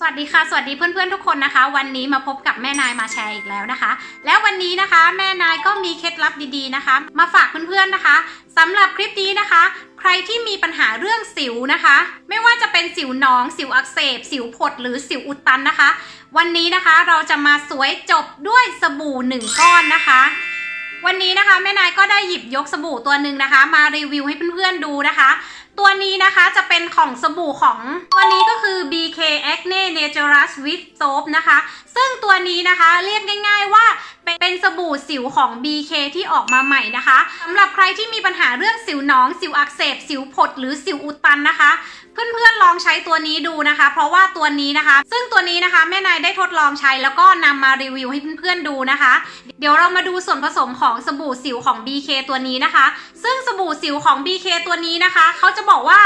สวัสดีค่ะ สวัสดีเพื่อนๆทุกคนนะคะ วันนี้มาพบกับแม่นายมาแชร์อีกแล้วนะคะ แล้ววันนี้นะคะ แม่นายก็มีเคล็ดลับดีๆนะคะ มาฝากเพื่อนๆนะคะสำหรับคลิปนี้นะคะ ใครที่มีปัญหาเรื่องสิวนะคะ ไม่ว่าจะเป็นสิวหนอง สิวอักเสบ สิวผดหรือสิวอุดตันนะคะ วันนี้นะคะเราจะมาสวยจบด้วยสบู่หนึ่งก้อนนะคะวันนี้นะคะแม่นายก็ได้หยิบยกสบู่ตัวหนึ่งนะคะ มารีวิวให้เพื่อนๆดูนะคะ ตัวนี้นะคะจะเป็นของสบู่ของตัวนี้ก็คือ BK Acne Naturals with Soap นะคะ ซึ่งตัวนี้นะคะเรียกง่าย ๆว่าเป็นเป็นสบู่สิวของ BK ที่ออกมาใหม่นะคะสำหรับใครที่มีปัญหาเรื่องสิวหนอง สิวอักเสบ สิวผด หรือสิวอุดตันนะคะ เพื่อนๆลองใช้ตัวนี้ดูนะคะ เพราะว่าตัวนี้นะคะ ซึ่งตัวนี้นะคะแม่นายได้ทดลองใช้แล้วก็นำมารีวิวให้เพื่อนๆดูนะคะ เดี๋ยวเรามาดูส่วนผสมของสบู่สิวของ BK ตัวนี้นะคะ ซึ่งสบู่สิวของ BK ตัวนี้นะคะเขาจะบอกว่า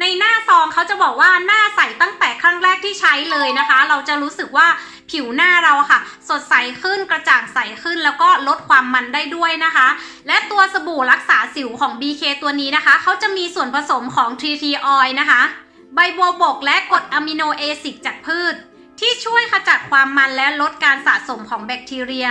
ในหน้าซองเขาจะบอกว่าหน้าใสตั้งแต่ครั้งแรกที่ใช้เลยนะคะ เราจะรู้สึกว่าผิวหน้าเราค่ะ สดใสขึ้นกระจ่างใสขึ้น แล้วก็ลดความมันได้ด้วยนะคะ และตัวสบู่รักษาสิวของ BK ตัวนี้นะคะเขาจะมีส่วนผสมของ TT oil นะคะ ใบบัวบกและกรดอะมิโนเอซิกจากพืช ที่ช่วยขจัดความมันและลดการสะสมของแบคทีเรีย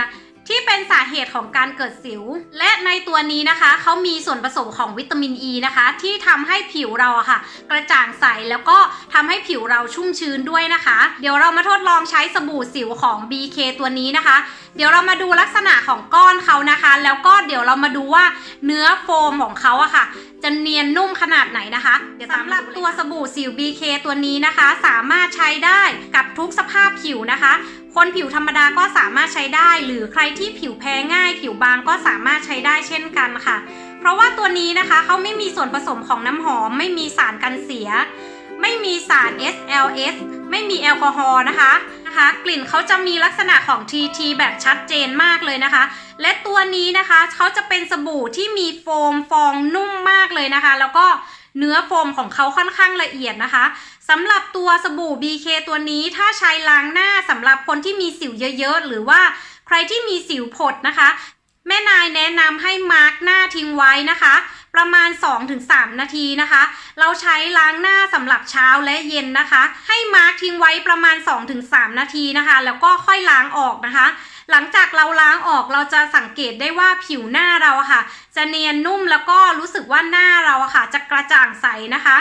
ที่เป็นสาเหตุของการเกิดสิว และในตัวนี้นะคะเขามีส่วนผสมของวิตามินอ e ีนะคะ ที่ทำให้ผิวเราอะค่ะ กระจ่างใสแล้วก็ทำให้ผิวเราชุ่มชื้นด้วยนะคะ เดี๋ยวเรามาทดลองใช้สบู่สิวของ BK ตัวนี้นะคะ เดี๋ยวเรามาดูลักษณะของก้อนเขานะคะ แล้วก็เดี๋ยวเรามาดูว่าเนื้อโฟมของเขาอะค่ะจะเนียนนุ่มขนาดไหนนะคะเดี๋ยวสำหรับตัวสบู่สิว BK ตัวนี้นะคะ สามารถใช้ได้กับทุกสภาพผิวนะคะ คนผิวธรรมดาก็สามารถใช้ได้ หรือใครที่ผิวแพ้ง่าย ผิวบางก็สามารถใช้ได้เช่นกันค่ะ เพราะว่าตัวนี้นะคะเขาไม่มีส่วนผสมของน้ำหอม ไม่มีสารกันเสีย ไม่มีสาร SLS ไม่มีแอลกอฮอล์นะคะ นะคะกลิ่นเขาจะมีลักษณะของ TT แบบชัดเจนมากเลยนะคะ และตัวนี้นะคะเขาจะเป็นสบู่ที่มีโฟมฟองนุ่มมากเลยนะคะ แล้วก็เนื้อโฟมของเขาค่อนข้างละเอียดนะคะสำหรับตัวสบู่ BK ตัวนี้ถ้าใช้ล้างหน้าสำหรับคนที่มีสิวเยอะๆ หรือว่าใครที่มีสิวผดนะคะ แม่นายแนะนำให้มาร์กหน้าทิ้งไว้นะคะ ประมาณ 2-3 นาทีนะคะ เราใช้ล้างหน้าสำหรับเช้าและเย็นนะคะ ให้มาร์กทิ้งไว้ประมาณ 2-3 นาทีนะคะ แล้วก็ค่อยล้างออกนะคะหลังจากเราล้างออกเราจะสังเกตได้ว่าผิวหน้าเราค่ะ จะเนียนนุ่มแล้วก็รู้สึกว่าหน้าเราค่ะ จะกระจ่างใสนะคะ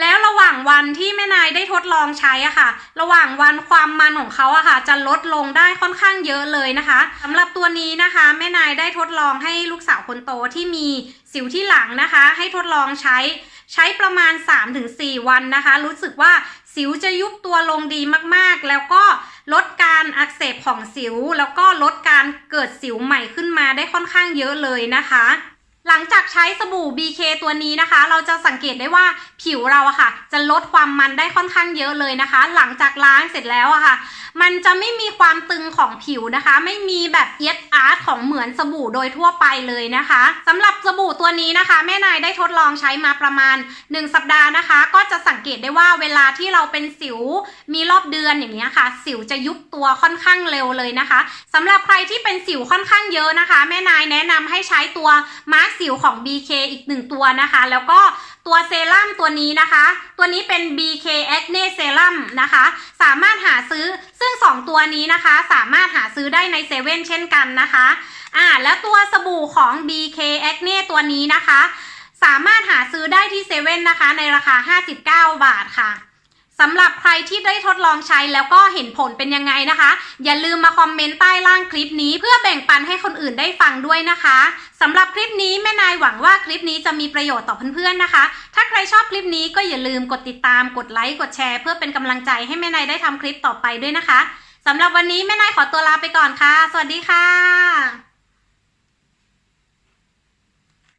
แล้วระหว่างวันที่แม่นายได้ทดลองใช้อะค่ะ ระหว่างวันความมันของเขาอะค่ะ จะลดลงได้ค่อนข้างเยอะเลยนะคะสำหรับตัวนี้นะคะ แม่นายได้ทดลองให้ลูกสาวคนโตที่มีสิวที่หลังนะคะ ให้ทดลองใช้ใช้ประมาณ 3-4 วันนะคะ รู้สึกว่าสิวจะยุบตัวลงดีมากๆ แล้วก็ลดการอักเสบของสิว แล้วก็ลดการเกิดสิวใหม่ขึ้นมาได้ค่อนข้างเยอะเลยนะคะ หลังจากใช้สบู่ BK ตัวนี้นะคะ เราจะสังเกตได้ว่าผิวเราอะค่ะ จะลดความมันได้ค่อนข้างเยอะเลยนะคะ หลังจากล้างเสร็จแล้วอะค่ะ มันจะไม่มีความตึงของผิวนะคะ ไม่มีแบบเอียดอาร์ตของเหมือนสบู่โดยทั่วไปเลยนะคะสำหรับสบู่ตัวนี้นะคะ แม่นายได้ทดลองใช้มาประมาณ 1 สัปดาห์นะคะ ก็จะสังเกตได้ว่าเวลาที่เราเป็นสิวมีรอบเดือนอย่างนี้ยค่ะ สิวจะยุบตัวค่อนข้างเร็วเลยนะคะสำหรับใครที่เป็นสิวค่อนข้างเยอะนะคะ แม่นายแนะนำให้ใช้ตัวมาร์คสิวของ BK อีกหนึ่งตัวนะคะ แล้วก็ ตัวเซรั่มตัวนี้นะคะ ตัวนี้เป็น BK Acne Serum นะคะ สามารถหาซื้อซึ่ง 2 ตัวนี้นะคะ สามารถหาซื้อได้ในเซเว่นเช่นกันนะคะ อ่า แล้วตัวสบู่ของ BK Acne ตัวนี้นะคะ สามารถหาซื้อได้ที่เซเว่นนะคะ ในราคา 59 บาทค่ะ สำหรับใครที่ได้ทดลองใช้แล้วก็เห็นผลเป็นยังไงนะคะ อย่าลืมมาคอมเมนต์ใต้ล่างคลิปนี้เพื่อแบ่งปันให้คนอื่นได้ฟังด้วยนะคะสำหรับคลิปนี้แม่นายหวังว่าคลิปนี้จะมีประโยชน์ต่อเพื่อนๆนะคะ ถ้าใครชอบคลิปนี้ก็อย่าลืมกดติดตามกดไลค์กดแชร์ เพื่อเป็นกำลังใจให้แม่นายได้ทำคลิปต่อไปด้วยนะคะสำหรับวันนี้แม่นายขอตัวลาไปก่อนค่ะ สวัสดีค่ะ